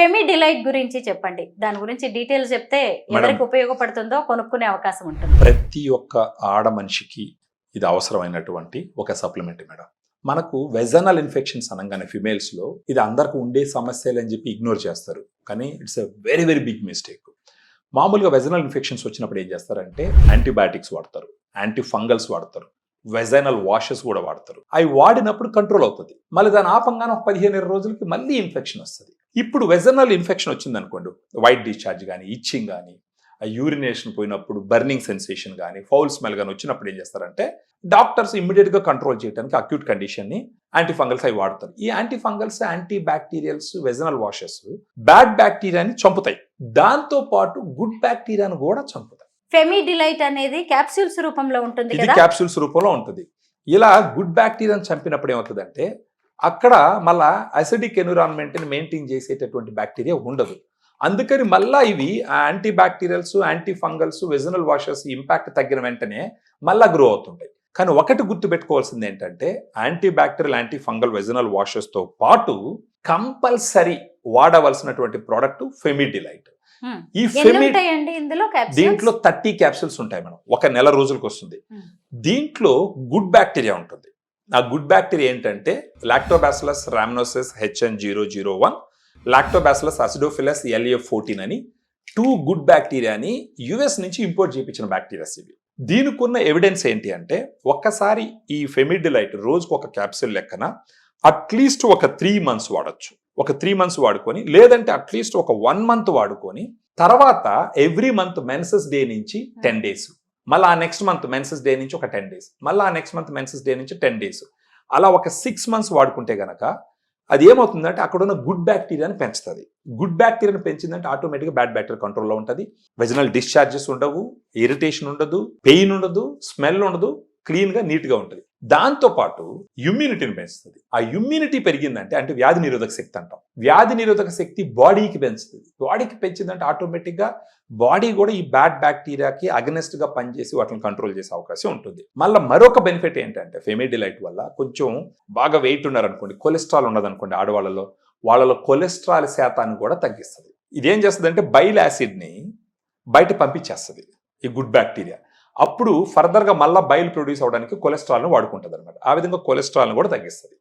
ఫెమి delight గురించి చెప్పండి. దాని గురించి డీటెయిల్స్ చెప్తే ఎవరికి ఉపయోగపడుతుందో కొనుక్కునే అవకాశం ఉంటుంది. ప్రతి ఒక్క ఆడ మనిషికి ఇది అవసరమైనటువంటి ఒక సప్లిమెంట్ మేడం. మనకు వెజనల్ ఇన్ఫెక్షన్స్ అనగానే ఫిమేల్స్లో ఇది అందరికి ఉండే సమస్యలు అని చెప్పి ఇగ్నోర్ చేస్తారు. కానీ it's a very very big mistake. మామూలుగా వెజనల్ ఇన్ఫెక్షన్స్ వచ్చినప్పుడు ఏం చేస్తారంటే యాంటీబయాటిక్స్ వాడతారు. యాంటీ ఫంగల్స్ వాడతారు. వెజైనల్ వాషెస్ కూడా వాడతారు. అవి వాడినప్పుడు కంట్రోల్ అవుతుంది. మళ్ళీ దాని ఆపంగానే ఒక పదిహేను ఇరవై రోజులకి మళ్ళీ ఇన్ఫెక్షన్ వస్తుంది. ఇప్పుడు వెజనల్ ఇన్ఫెక్షన్ వచ్చింది అనుకోండి వైట్ డిశ్చార్జ్ కానీ ఇచ్చింగ్ కానీ ఆ యూరినేషన్ పోయినప్పుడు బర్నింగ్ సెన్సేషన్ కానీ ఫౌల్ స్మెల్ కానీ వచ్చినప్పుడు ఏం చేస్తారంటే డాక్టర్స్ ఇమ్మీడియట్గా కంట్రోల్ చేయడానికి అక్యూట్ కండిషన్ని యాంటీఫంగల్స్ అవి వాడతారు. ఈ antifungals anti bacterials vaginal washes bad బ్యాక్టీరియాని చంపుతాయి. దాంతో పాటు గుడ్ బ్యాక్టీరియాను కూడా చంపుతాయి. ఫెమి డిలైట్ అనేది క్యాప్సూల్స్ రూపంలో ఉంటుంది ఇది క్యాప్సూల్స్ రూపంలో ఉంటుంది. ఇలా గుడ్ బ్యాక్టీరియాని చంపినప్పుడు ఏమవుతుందంటే అక్కడ మళ్ళా అసిడిక్ ఎన్విరాన్మెంట్ని మెయింటైన్ చేసేటటువంటి బ్యాక్టీరియా ఉండదు. అందుకని మళ్ళా ఇవి anti bacterials anti fungals vaginal washes impact తగ్గిన వెంటనే మళ్ళా గ్రో అవుతుంటాయి. కానీ ఒకటి గుర్తుపెట్టుకోవాల్సింది ఏంటంటే anti bacterial anti fungal vaginal వాషెస్తో పాటు కంపల్సరీ వాడవలసినటువంటి ప్రోడక్ట్ ఫెమిడిలైట్. ఈ ఇందులో క్యాప్సూల్స్ దీంట్లో థర్టీ క్యాప్సూల్స్ ఉంటాయి మేడం ఒక నెల రోజులకు వస్తుంది. Hmm. దీంట్లో గుడ్ బ్యాక్టీరియా ఉంటుంది. ఆ గుడ్ బ్యాక్టీరియా ఏంటంటే lactobacillus rhamnosus H N zero zero one lactobacillus acidophilus L A fourteen అని టూ గుడ్ బ్యాక్టీరియాని యుఎస్ నుంచి ఇంపోర్ట్ చేయించిన బ్యాక్టీరియాస్ ఇవి. దీనికి ఉన్న ఎవిడెన్స్ ఏంటి అంటే ఒక్కసారి ఈ ఫెమిడిలైట్ రోజుకు ఒక క్యాప్సూల్ లెక్కన అట్లీస్ట్ ఒక త్రీ మంత్స్ వాడచ్చు. ఒక త్రీ మంత్స్ వాడుకొని లేదంటే అట్లీస్ట్ ఒక వన్ మంత్ వాడుకొని తర్వాత ఎవ్రీ మంత్ మెన్సెస్ డే నుంచి టెన్ డేస్ మళ్ళీ ఆ నెక్స్ట్ మంత్ మెన్సెస్ డే నుంచి ఒక టెన్ డేస్ మళ్ళీ ఆ నెక్స్ట్ మంత్ మెన్సెస్ డే నుంచి టెన్ డేస్ అలా ఒక సిక్స్ మంత్స్ వాడుకుంటే గనక అది ఏమవుతుందంటే అక్కడ ఉన్న గుడ్ బ్యాక్టీరియాని పెంచుతుంది. గుడ్ బ్యాక్టీరియాని పెంచిందంటే ఆటోమేటిక్గా బ్యాడ్ బ్యాక్టీరియా కంట్రోల్లో ఉంటుంది. వెజనల్ డిశ్చార్జెస్ ఉండవు ఇరిటేషన్ ఉండదు పెయిన్ ఉండదు స్మెల్ ఉండదు క్లీన్గా నీట్గా ఉంటుంది. దాంతో పాటు ఇమ్యూనిటీని పెంచుతుంది. ఆ ఇమ్యూనిటీ పెరిగిందంటే అంటే వ్యాధి నిరోధక శక్తి అంటాం. వ్యాధి నిరోధక శక్తి బాడీకి పెంచుతుంది. బాడీకి పెంచిందంటే ఆటోమేటిక్గా బాడీ కూడా ఈ బ్యాడ్ బ్యాక్టీరియాకి అగనెస్ట్గా పనిచేసి వాటిని కంట్రోల్ చేసే అవకాశం ఉంటుంది. మళ్ళీ మరొక బెనిఫిట్ ఏంటంటే ఫెమిడిలైట్ వల్ల కొంచెం బాగా వెయిట్ ఉన్నారనుకోండి కొలెస్ట్రాల్ ఉన్నదనుకోండి ఆడవాళ్ళలో వాళ్ళలో కొలెస్ట్రాల్ శాతాన్ని కూడా తగ్గిస్తుంది. ఇదేం చేస్తుంది అంటే బైల్ యాసిడ్ని బయట పంపించేస్తుంది. ఈ గుడ్ బ్యాక్టీరియా అప్పుడు ఫర్దర్గా మళ్ళీ బైల్ ప్రొడ్యూస్ అవడానికి కొలెస్ట్రాల్ను వాడుకుంటుంది అనమాట ఆ విధంగా కొలెస్ట్రాల్ను కూడా తగ్గిస్తుంది.